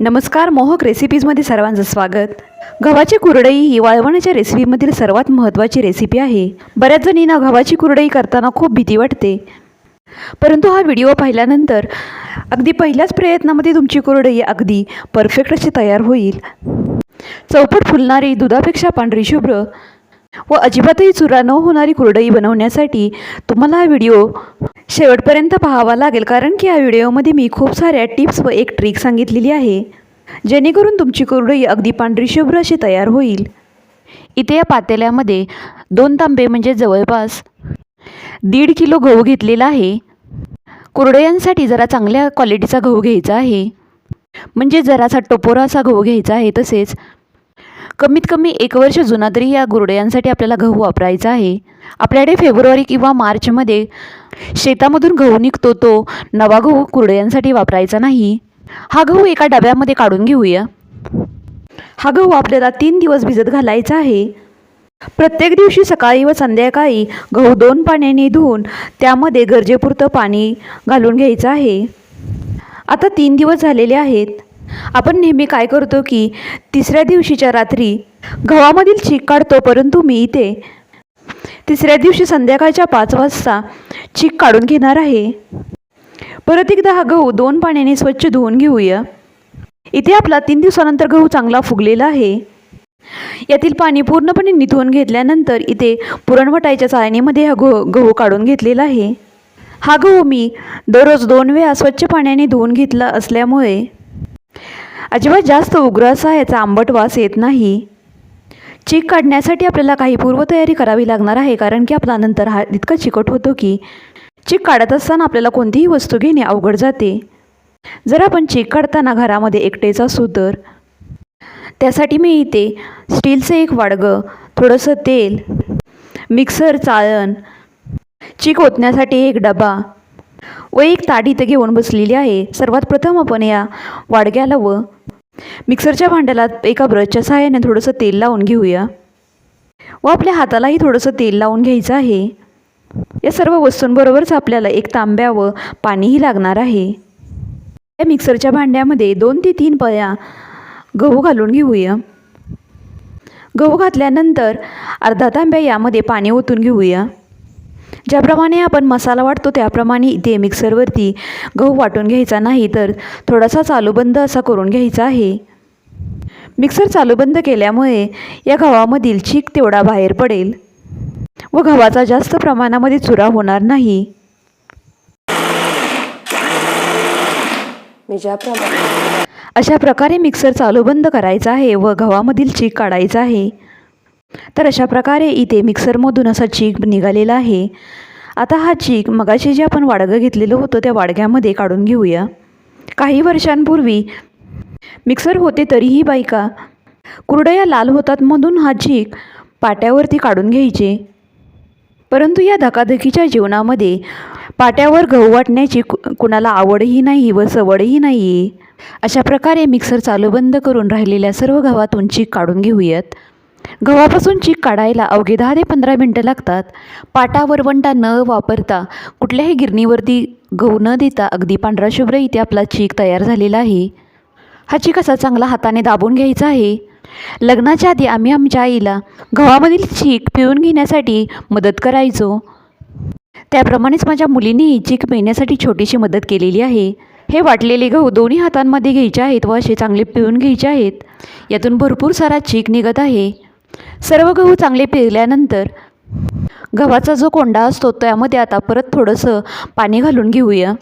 नमस्कार मोहक रेसिपीजमध्ये सर्वांचं स्वागत. गव्हाची कुरडई ही वाळवणाच्या रेसिपीमधील सर्वात महत्त्वाची रेसिपी आहे. बऱ्याच जणींना गव्हाची कुरडई करताना खूप भीती वाटते. परंतु हा व्हिडिओ पाहिल्यानंतर अगदी पहिल्याच प्रयत्नामध्ये तुमची कुरडई अगदी परफेक्ट अशी तयार होईल. चौपट फुलणारी दुधापेक्षा पांढरी शुभ्र व अजिबातही चुरा न होणारी कुरडई बनवण्यासाठी तुम्हाला हा व्हिडिओ शेवटपर्यंत पाहावा लागेल कारण की या व्हिडिओमध्ये मी खूप साऱ्या टिप्स व एक ट्रिक सांगितलेली आहे जेणेकरून तुमची कुरडई अगदी पांढरी शुभ्र अशी तयार होईल. इथे या पातेल्यामध्ये दोन तांबे म्हणजे जवळपास दीड किलो गहू घेतलेला आहे. कुरडयांसाठी जरा चांगल्या क्वालिटीचा गहू घ्यायचा आहे. म्हणजे जरासा टपोरा असा गहू घ्यायचा आहे तसेच कमीत कमी एक वर्ष जुना तरी या गुरड्यांसाठी आपल्याला गहू वापरायचा आहे. आपल्याकडे फेब्रुवारी किंवा मार्चमध्ये शेतामधून गहू निघतो तो नवा गहू कुरड्यांसाठी वापरायचा नाही. हा गहू एका डब्यामध्ये काढून घेऊया. हा गहू आपल्याला तीन दिवस भिजत घालायचा आहे. प्रत्येक दिवशी सकाळी व संध्याकाळी गहू दोन पाण्याने धुवून त्यामध्ये गरजेपुरतं पाणी घालून घ्यायचं आहे. आता तीन दिवस झालेले आहेत. आपण नेहमी काय करतो की तिसऱ्या दिवशीच्या रात्री गव्हामधील चीक काढतो परंतु मी इथे तिसऱ्या दिवशी संध्याकाळच्या पाच वाजता चीक काढून घेणार आहे. परत एकदा हा गहू दोन पाण्याने स्वच्छ धुवून घेऊया. इथे आपला तीन दिवसानंतर गहू चांगला फुगलेला आहे. यातील पाणी पूर्णपणे निथळून घेतल्यानंतर इथे पुरणवटायच्या चाळणीमध्ये हा गहू गहू काढून घेतलेला आहे. हा गहू मी दररोज दोन वेळा स्वच्छ पाण्याने धुवून घेतला असल्यामुळे अजिबात जास्त उग्र असा याचा आंबट वास येत नाही. चीक काढण्यासाठी आपल्याला काही पूर्वतयारी करावी लागणार आहे कारण की आपला नंतर हा इतका चिकट होतो की चीक काढत असताना आपल्याला कोणतीही वस्तू घेणे अवघड जाते. जर आपण चीक काढताना घरामध्ये एकटेच असू तर? त्यासाठी मी इथे स्टीलचं एक वाडगं थोडंसं तेल मिक्सर चाळण चीक ओतण्यासाठी एक डबा व एक ताडी इथं घेऊन बसलेली आहे. सर्वात प्रथम आपण या वाडग्याला व मिक्सरच्या भांड्याला एका ब्रशच्या सहाय्याने थोडंसं तेल लावून घेऊया. व आपल्या हातालाही थोडंसं तेल लावून घ्यायचं आहे. या सर्व वस्तूंबरोबरच आपल्याला एक तांब्या व पाणीही लागणार आहे. या मिक्सरच्या भांड्यामध्ये दोन ते तीन पया गहू घालून घेऊया. गहू घातल्यानंतर अर्धा तांब्या यामध्ये पाणी ओतून घेऊया. ज्याप्रमाणे आपण मसाला वाटतो त्याप्रमाणे इथे मिक्सरवरती गहू वाटून घ्यायचा नाही तर थोडासा चालूबंद असा करून घ्यायचा आहे. मिक्सर चालूबंद केल्यामुळे या गव्हामधील चीक तेवढा बाहेर पडेल व गव्हाचा जास्त प्रमाणामध्ये चुरा होणार नाही. अशा प्रकारे मिक्सर चालू बंद करायचा आहे व गव्हामधील चीक काढायचा आहे. तर अशा प्रकारे इथे मिक्सरमधून असा चीक निघालेला आहे. आता हा चीक मगाशी जे आपण वाडगं घेतलेलं होतं त्या वाडग्यामध्ये काढून घेऊया. काही वर्षांपूर्वी मिक्सर होते तरीही बायका कुरडया लाल होतात म्हणून हा चीक पाट्यावरती काढून घ्यायचे. परंतु या धकाधकीच्या जीवनामध्ये पाट्यावर गहू वाटण्याची कु- कुणाला आवडही नाही व सवडही नाही आहे अशा प्रकारे मिक्सर चालू बंद करून राहिलेल्या सर्व गव्हातून चीक काढून घेऊयात. गव्हापासून चीक काढायला अवघे दहा ते पंधरा मिनटं लागतात. पाटा वरवंटा न वापरता कुठल्याही गिरणीवरती गहू न देता अगदी पांढरा शुभ्र इथे आपला चीक तयार झालेला आहे. हा चीक असा चांगला हाताने दाबून घ्यायचा आहे. लग्नाच्या आधी आम्ही आमच्या आईला गव्हामधील चीक पिळून घेण्यासाठी मदत करायचो. त्याप्रमाणेच माझ्या मुलीनेही चीक पिळण्यासाठी छोटीशी मदत केलेली आहे. हे वाटलेले गहू दोन्ही हातांमध्ये घ्यायचे आहेत व असे चांगले पिळून घ्यायचे आहेत. यातून भरपूर सारा चीक निघत आहे. सर्व गहू चांगले पिरल्यानंतर गव्हाचा जो कोंडा असतो त्यामध्ये आता परत थोडंसं पाणी घालून घेऊया.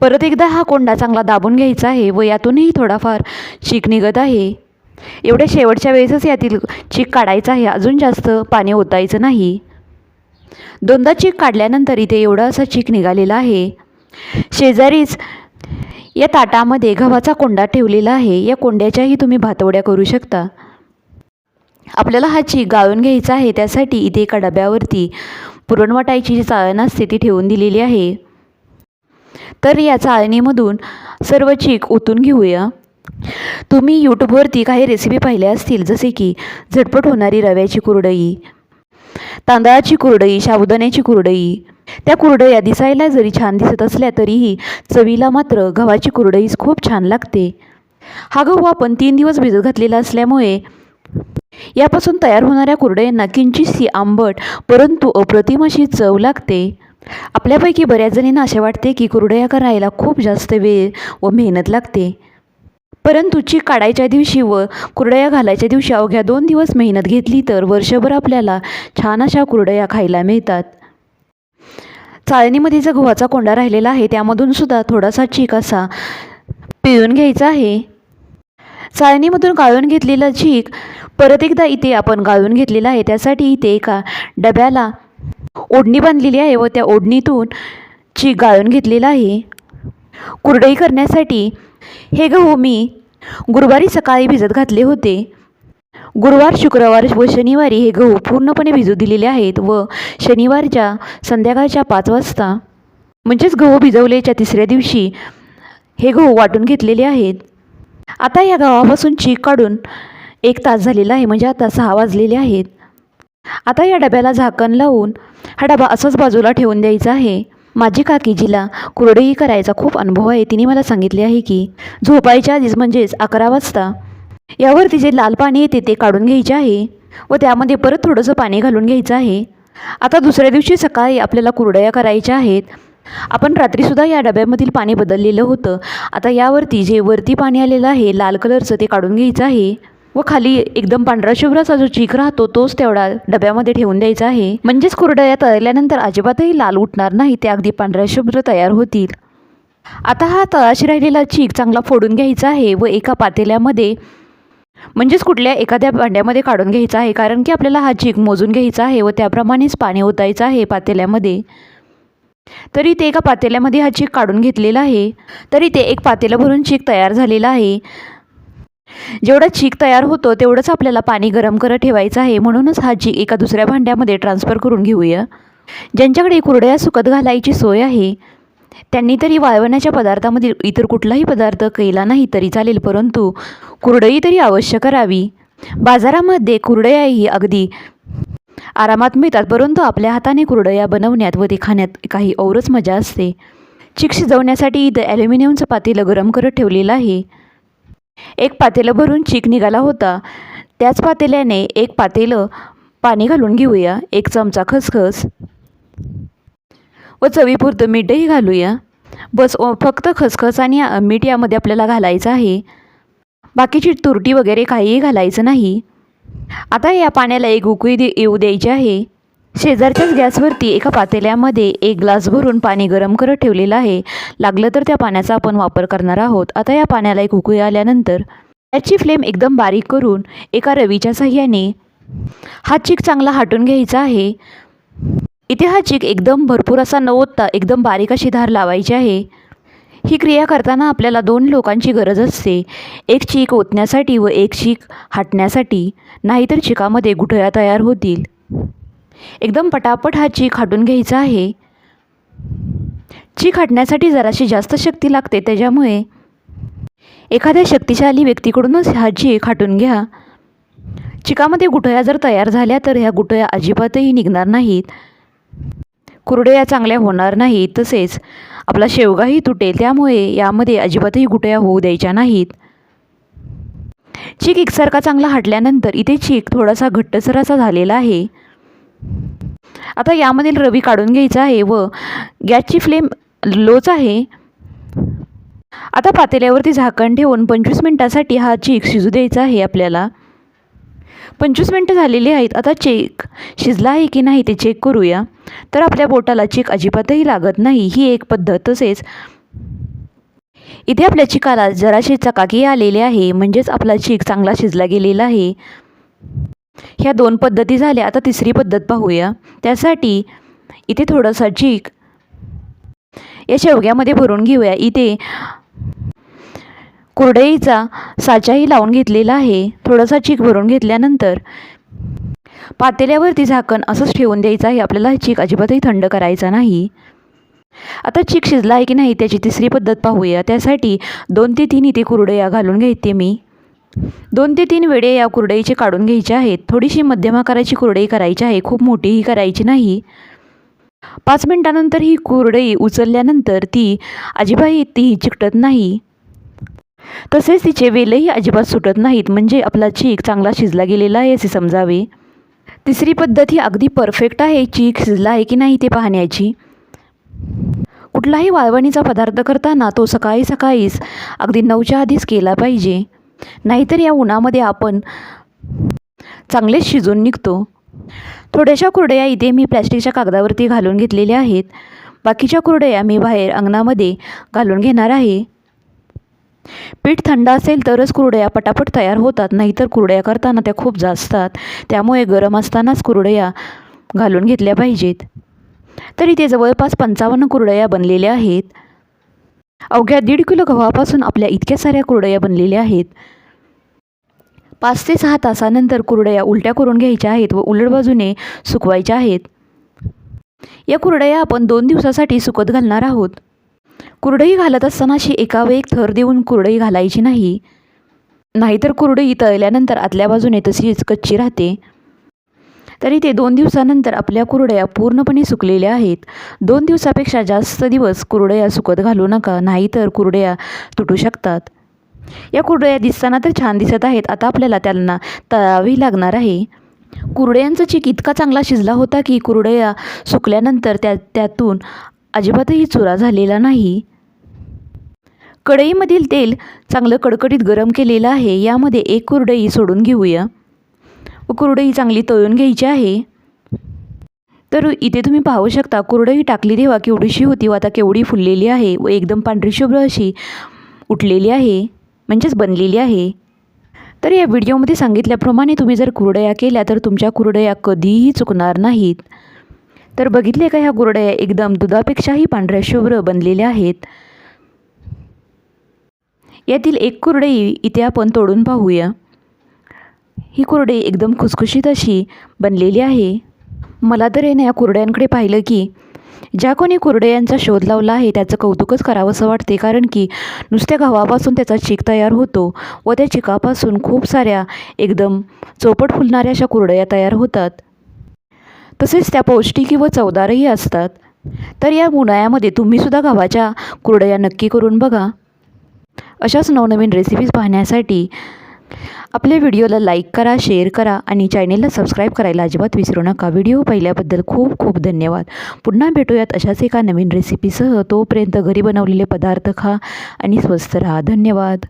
परत एकदा हा कोंडा चांगला दाबून घ्यायचा आहे व यातूनही थोडाफार चीक निघत आहे. एवढ्या शेवटच्या वेळेसच यातील चीक काढायचा आहे. अजून जास्त पाणी ओतायचं नाही. दोनदा चीक काढल्यानंतर इथे एवढा असा चीक निघालेला आहे. शेजारीच या ताटामध्ये गव्हाचा कोंडा ठेवलेला आहे. या कोंड्याच्याही तुम्ही भातवड्या करू शकता. आपल्याला हा चीक गाळून घ्यायचा आहे त्यासाठी इथे एका डब्यावरती पुरणवाटायची जी चाळण असते ती ठेवून दिलेली आहे. तर या चाळणीमधून सर्व चीक ओतून घेऊया. तुम्ही यूट्यूबवरती काही रेसिपी पाहिल्या असतील जसे की झटपट होणारी रव्याची कुरडई तांदळाची कुरडई साबुदाण्याची कुरडई. त्या कुरडया दिसायला जरी छान दिसत असल्या तरीही चवीला मात्र गव्हाची कुरडईच खूप छान लागते. हा गहू आपण तीन दिवस भिजत घातलेला असल्यामुळे यापासून तयार होणाऱ्या कुरडयांना किंचितशी आंबट परंतु अप्रतिम अशी चव लागते. आपल्यापैकी बऱ्याच जणींना असे वाटते की कुरडया करायला खूप जास्त वेळ व मेहनत लागते. परंतु चीक काढायच्या दिवशी व कुरडया घालायच्या दिवशी अवघ्या दोन दिवस मेहनत घेतली तर वर्षभर आपल्याला छान अशा कुरडया खायला मिळतात. चाळणीमध्ये जो गव्हाचा कोंडा राहिलेला आहे त्यामधून सुद्धा थोडासा चीक असा पिळून घ्यायचा आहे. चाळणीमधून गाळून घेतलेला झीक परत एकदा इथे आपण गाळून घेतलेला आहे. त्यासाठी इथे एका डब्याला ओढणी बांधलेली आहे व त्या ओढणीतून चीक गाळून घेतलेला आहे. कुरडई करण्यासाठी हे गहू मी गुरुवारी सकाळी भिजत घातले होते. गुरुवार शुक्रवार व शनिवारी हे गहू पूर्णपणे भिजू दिलेले आहेत व शनिवारच्या संध्याकाळच्या पाच वाजता म्हणजेच गहू भिजवलेच्या तिसऱ्या दिवशी हे गहू वाटून घेतलेले आहेत. आता या गावापासून चीक काढून एक तास झालेला आहे म्हणजे आता सहा वाजलेले आहेत. आता या डब्याला झाकण लावून हा डबा असंच बाजूला ठेवून द्यायचा आहे. माझी काकी जिला कुरडई करायचा खूप अनुभव आहे तिने मला सांगितले आहे की झोपायच्या आधीच म्हणजेच अकरा वाजता यावरती जे लाल पाणी येते ते काढून घ्यायचे आहे व त्यामध्ये परत थोडंसं पाणी घालून घ्यायचं आहे. आता दुसऱ्या दिवशी सकाळी आपल्याला कुरडया करायच्या आहेत आपण रात्रीसुद्धा या डब्यामधील पाणी बदललेलं होतं. आता यावरती जे वरती पाणी आलेलं आहे लाल कलरचं ते काढून घ्यायचं आहे व खाली एकदम पांढरा शुभ्राचा जो चीक राहतो तोच तेवढा डब्यामध्ये ठेवून द्यायचा आहे. म्हणजेच कुरडया तळल्यानंतर अजिबातही लाल उठणार नाही ते अगदी पांढऱ्या शुभ्र तयार होतील. आता हा तळाशी राहिलेला चीक चांगला फोडून घ्यायचा आहे व एका पातेल्यामध्ये म्हणजेच कुठल्या एखाद्या भांड्यामध्ये काढून घ्यायचा आहे कारण की आपल्याला हा चीक मोजून घ्यायचा आहे व त्याप्रमाणेच पाणी ओतायचं आहे पातेल्यामध्ये. तरी ते एका पातेल्यामध्ये हा चीक काढून घेतलेला आहे. तरी ते एक पातेलं भरून चीक तयार झालेला आहे. जेवढा चीक तयार होतो तेवढंच आपल्याला पाणी गरम करत ठेवायचं आहे. म्हणूनच हा चीक एका दुसऱ्या भांड्यामध्ये ट्रान्सफर करून घेऊया. ज्यांच्याकडे कुरडया सुकत घालायची सोय आहे त्यांनी तरी वाळवण्याच्या पदार्थामध्ये इतर कुठलाही पदार्थ केला नाही तरी चालेल परंतु कुरडई तरी अवश्य करावी. बाजारामध्ये कुरडया ही अगदी आरामात मिळतात परंतु आपल्या हाताने कुरडया बनवण्यात व ते खाण्यात काही औरच मजा असते. चिक शिजवण्यासाठी इथं ॲल्युमिनियमचं पातेलं गरम करत ठेवलेलं आहे. एक पातेलं भरून चीक निघाला होता. त्याच पातेल्याने एक पातेलं पाणी घालून घेऊया. एक चमचा खसखस. व चवीपुरतं मीठही घालूया. बस ओ- फक्त खसखस आणि मीठ यामध्ये आपल्याला घालायचं आहे. बाकीची तुरटी वगैरे काहीही घालायचं नाही. आता या पाण्याला एक उकळी दे येऊ द्यायची आहे. शेजारच्याच गॅसवरती एका पातेल्यामध्ये एक ग्लास भरून पाणी गरम करत ठेवलेलं आहे. लागलं तर त्या पाण्याचा आपण वापर करणार आहोत. आता या पाण्याला एक उकळी आल्यानंतर त्याची फ्लेम एकदम बारीक करून एका रवीच्या साह्याने हा चीक चांगला हाटून घ्यायचा आहे. इथे हा चीक एकदम भरपूर असा न ओतता एकदम बारीक अशी धार लावायची आहे. ही क्रिया करताना आपल्याला दोन लोकांची गरज असते. एक चीक ओतण्यासाठी व एक चीक हाटण्यासाठी. नाहीतर चिकामध्ये गुठळ्या तयार होतील. एकदम पटापट हा चीक हाटून घ्यायचा आहे. चीक हाटण्यासाठी जराशी जास्त शक्ती लागते त्याच्यामुळे एखाद्या शक्तिशाली व्यक्तीकडूनच हा चीक हाटून घ्या. चिकामध्ये गुठळ्या जर तयार झाल्या तर ह्या गुठळ्या अजिबातही निघणार नाहीत. कुरड्या चांगल्या होणार नाहीत तसेच आपला शेवगाही तुटेल त्यामुळे यामध्ये अजिबातही गुटया होऊ द्यायच्या नाहीत. चीक एकसारखा चांगला हाटल्यानंतर इथे चीक थोडासा घट्टसराचा झालेला आहे. आता यामधील रवी काढून घ्यायचा आहे व गॅसची फ्लेम लोच आहे. आता पातेल्यावरती झाकण ठेवून पंचवीस मिनटासाठी हा चीक शिजू द्यायचा आहे आपल्याला. पंचवीस मिनटं झालेली आहेत. आता चेक शिजला आहे की नाही ते चेक करूया. तर आपल्या बोटाला चीक अजिबातही लागत नाही. ही एक पद्धत तसेच इथे आपल्या चिकाला जराशी चकाकी आलेली आहे. म्हणजेच आपला चीक चांगला शिजला गेलेला आहे. ह्या दोन पद्धती झाल्या. आता तिसरी पद्धत पाहूया. त्यासाठी इथे थोडासा चीक या शेवग्यामध्ये भरून घेऊया. इथे कुरडईचा साचाही लावून घेतलेला आहे. थोडासा चीक भरून घेतल्यानंतर पातेल्यावरती झाकण असंच ठेवून द्यायचं आहे. आपल्याला चीक अजिबातही थंड करायचा नाही. आता चीक शिजला आहे की नाही त्याची तिसरी पद्धत पाहूया. त्यासाठी दोन ते तीन इथे कुरडया घालून घेते मी. दोन ते तीन वेळे या कुरडईचे काढून घ्यायचे आहेत. थोडीशी मध्यम आकाराची कुरडई करायची आहे. खूप मोठीही करायची नाही. पाच मिनटानंतर ही कुरडई उचलल्यानंतर ती अजिबाही ती चिकटत नाही. तसेच तिचे वेलही अजिबात सुटत नाहीत. म्हणजे आपला चीक चांगला शिजला गेलेला आहे असे समजावे. तिसरी पद्धत ही अगदी परफेक्ट आहे. चीक शिजला आहे की नाही ते पाहण्याची. कुठलाही वाळवणीचा पदार्थ करताना तो सकाळी सकाळीच अगदी नऊच्या आधीच केला पाहिजे. नाहीतर या उन्हामध्ये आपण चांगलेच शिजून निघतो. थोड्याशा कुरडया इथे मी प्लॅस्टिकच्या कागदावरती घालून घेतलेल्या आहेत. बाकीच्या कुरडया मी बाहेर अंगणामध्ये घालून घेणार आहे. पीठ थंड असेल तरच कुरडया पटापट तयार होतात नाहीतर कुरडया करताना त्या खूप जास्तात. त्यामुळे गरम असतानाच कुरडया घालून घेतल्या पाहिजेत. तर इथे जवळपास पंचावन्न कुरडया बनलेल्या आहेत. अवघ्या दीड किलो गव्हापासून आपल्या इतक्या साऱ्या कुरडया बनलेल्या आहेत. पाच ते सहा तासानंतर कुरडया उलट्या करून घ्यायच्या आहेत व उलट बाजूने सुकवायच्या आहेत. या कुरडया आपण दोन दिवसासाठी सुकत घालणार आहोत. कुरडई घालत असताना अशी एकावर थर देऊन कुरडई घालायची नाही. नाहीतर कुरडई तळल्यानंतर आतल्या बाजूने तशीच कच्ची राहते. तरी ते दोन दिवसानंतर आपल्या कुरडया पूर्णपणे सुकलेल्या आहेत. दोन दिवसापेक्षा जास्त दिवस कुरडया सुकत घालू नका नाहीतर कुरडया तुटू शकतात. या कुरडया दिसताना तर छान दिसत आहेत आता आपल्याला त्यांना तळावी लागणार आहे. कुरडयांचा चीक इतका चांगला शिजला होता की कुरडया सुकल्यानंतर त्या त्यातून अजिबातही चुरा झालेला नाही. कढईमधील तेल चांगलं कडकडीत गरम केलेलं आहे यामध्ये एक कुरडई सोडून घेऊया. व कुरडई चांगली तळून घ्यायची आहे. तर इथे तुम्ही पाहू शकता कुरडई टाकली तेव्हा केवढीशी होती व आता केवढी फुललेली आहे व एकदम पांढरी शुभ्र अशी उठलेली आहे म्हणजेच बनलेली आहे. तर या व्हिडिओमध्ये सांगितल्याप्रमाणे तुम्ही जर कुरडया केल्या तर तुमच्या कुरडया कधीही चुकणार नाहीत. तर बघितले का ह्या कुरडया? एकदम दुधापेक्षाही पांढऱ्या शुभ्र बनलेल्या आहेत. यातील एक कुरडई इथे आपण तोडून पाहूया. ही कुरडई एकदम खुसखुशीत अशी बनलेली आहे. मला तर येणे या कुरड्यांकडे पाहिलं की ज्या कोणी कुरडयांचा शोध लावला आहे त्याचं कौतुकच करावंसं वाटते कारण की नुसत्या गव्हापासून त्याचा चीक तयार होतो व त्या चिकापासून खूप साऱ्या एकदम चौपट फुलणाऱ्या अशा कुरडया तयार होतात. तसेच त्या पौष्टिकी व चवदारही असतात. तर या उन्हाळ्यामध्ये तुम्हीसुद्धा गव्हाच्या कुरडया नक्की करून बघा. अशाच नवनवीन रेसिपीज पाहण्यासाठी आपल्या व्हिडिओला लाईक करा शेअर करा आणि चॅनेलला सबस्क्राईब करायला अजिबात विसरू नका. व्हिडिओ पाहिल्याबद्दल खूप खूप धन्यवाद. पुन्हा भेटूयात अशाच एका नवीन रेसिपीसह तोपर्यंत घरी बनवलेले पदार्थ खा आणि स्वस्थ राहा. धन्यवाद.